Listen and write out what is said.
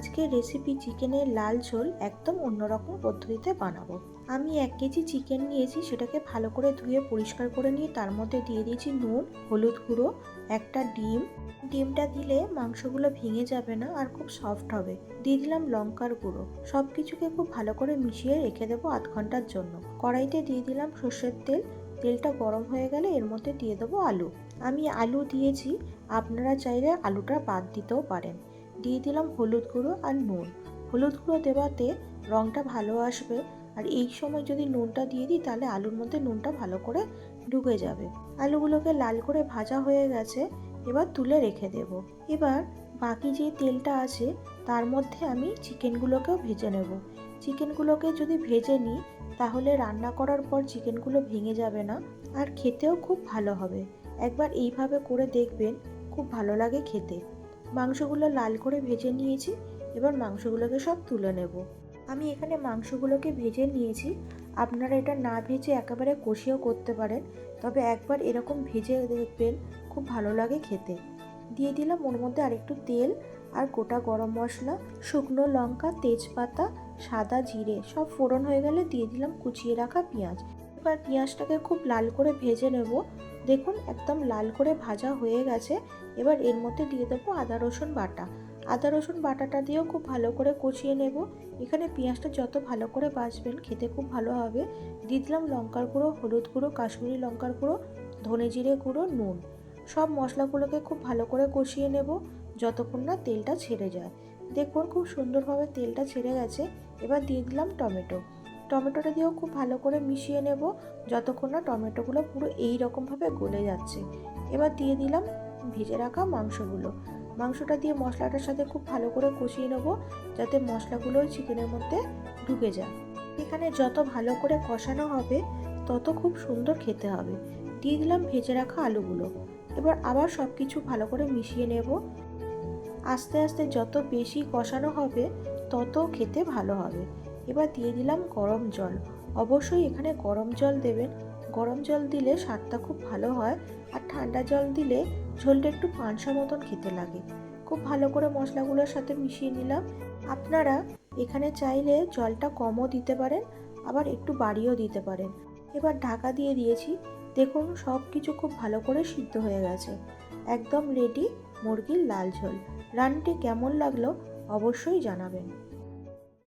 আজকের রেসিপি চিকেনের লাল ঝোল একদম অন্যরকম পদ্ধতিতে বানাবো। আমি এক কেজি চিকেন নিয়েছি, সেটাকে ভালো করে ধুয়ে পরিষ্কার করে নিয়ে তার মধ্যে দিয়ে দিয়েছি নুন, হলুদ গুঁড়ো, একটা ডিম। ডিমটা দিলে মাংসগুলো ভেঙে যাবে না আর খুব সফট হবে। দিয়ে দিলাম লঙ্কার গুঁড়ো। সব কিছুকে খুব ভালো করে মিশিয়ে রেখে দেবো আধ ঘণ্টার জন্য। কড়াইতে দিয়ে দিলাম সর্ষের তেল। তেলটা গরম হয়ে গেলে এর মধ্যে দিয়ে দেবো আলু। আমি আলু দিয়েছি, আপনারা চাইলে আলুটা বাদ দিতেও পারেন। দিয়ে দিলাম হলুদ গুঁড়ো আর নুন। হলুদ গুঁড়ো দেওয়াতে রঙটা ভালো আসবে আর এই সময় যদি নুনটা দিয়ে দিই তাহলে আলুর মধ্যে নুনটা ভালো করে ঢুকে যাবে। আলুগুলোকে লাল করে ভাজা হয়ে গেছে, এবার তুলে রেখে দেব। এবার বাকি যে তেলটা আছে তার মধ্যে আমি চিকেনগুলোকেও ভেজে নেব। চিকেনগুলোকে যদি ভেজে নিই তাহলে রান্না করার পর চিকেনগুলো ভেঙে যাবে না আর খেতেও খুব ভালো হবে। একবার এইভাবে করে দেখবেন, খুব ভালো লাগে খেতে। মাংসগুলো লাল করে ভেজে নিয়েছি, এবার মাংসগুলোকে সব তুলে নেব। আমি এখানে মাংসগুলোকে ভেজে নিয়েছি। আপনারা এটা না ভেজে একেবারে কষিয়েও করতে পারেন, তবে একবার এরকম ভেজে দেখবেন খুব ভালো লাগে খেতে। দিয়ে দিলাম ওর মধ্যে আরেকটু তেল আর গোটা গরম মশলা, শুকনো লঙ্কা, তেজপাতা, সাদা জিরে, সব ফোড়ন হয়ে গেলে দিয়ে দিলাম কুচিয়ে রাখা পেঁয়াজ। এবার পেঁয়াজটাকে খুব লাল করে ভেজে নেব। দেখুন, একদম লাল করে ভাজা হয়ে গেছে। এবার এর মধ্যে দিয়ে দেবো আদা, রসুন বাটা। আদা, রসুন বাটাটা দিয়েও খুব ভালো করে কষিয়ে নেব। এখানে পেঁয়াজটা যত ভালো করে বাছবেন খেতে খুব ভালো হবে। দিয়ে দিলাম লঙ্কার গুঁড়ো, হলুদ গুঁড়ো, কাশ্মীরি লঙ্কার গুঁড়ো, ধনে জিরে গুঁড়ো, নুন। সব মশলাগুলোকে খুব ভালো করে কষিয়ে নেব, যতক্ষণ না তেলটা ছেড়ে যায়। দেখুন, খুব সুন্দরভাবে তেলটা ছেড়ে গেছে। এবার দিয়ে দিলাম টমেটো। টমেটোটা দিয়েও খুব ভালো করে মিশিয়ে নেব যতক্ষণ না টমেটোগুলো পুরো এই রকমভাবে গলে যাচ্ছে। এবার দিয়ে দিলাম ভেজে রাখা মাংসগুলো। মাংসটা দিয়ে মশলাটার সাথে খুব ভালো করে কষিয়ে নেব যাতে মশলাগুলো চিকেনের মধ্যে ঢুকে যায়। এখানে যত ভালো করে কষানো হবে তত খুব সুন্দর খেতে হবে। দিয়ে দিলাম ভেজে রাখা আলুগুলো। এবার আবার সব কিছু ভালো করে মিশিয়ে নেব। আস্তে আস্তে যত বেশি কষানো হবে তত খেতে ভালো হবে। এবার দিয়ে দিলাম গরম জল। অবশ্যই এখানে গরম জল দেবেন। গরম জল দিলে স্বাদটা খুব ভালো হয় আর ঠান্ডা জল দিলে ঝোলটা একটু পানসা মতন খেতে লাগে। খুব ভালো করে মশলাগুলোর সাথে মিশিয়ে নিলাম। আপনারা এখানে চাইলে জলটা কমও দিতে পারেন, আবার একটু বাড়িয়েও দিতে পারেন। এবার ঢাকা দিয়ে দিয়েছি। দেখুন সব কিছু খুব ভালো করে সিদ্ধ হয়ে গেছে। একদম রেডি মুরগির লাল ঝোল। রান্নাটি কেমন লাগল অবশ্যই জানাবেন।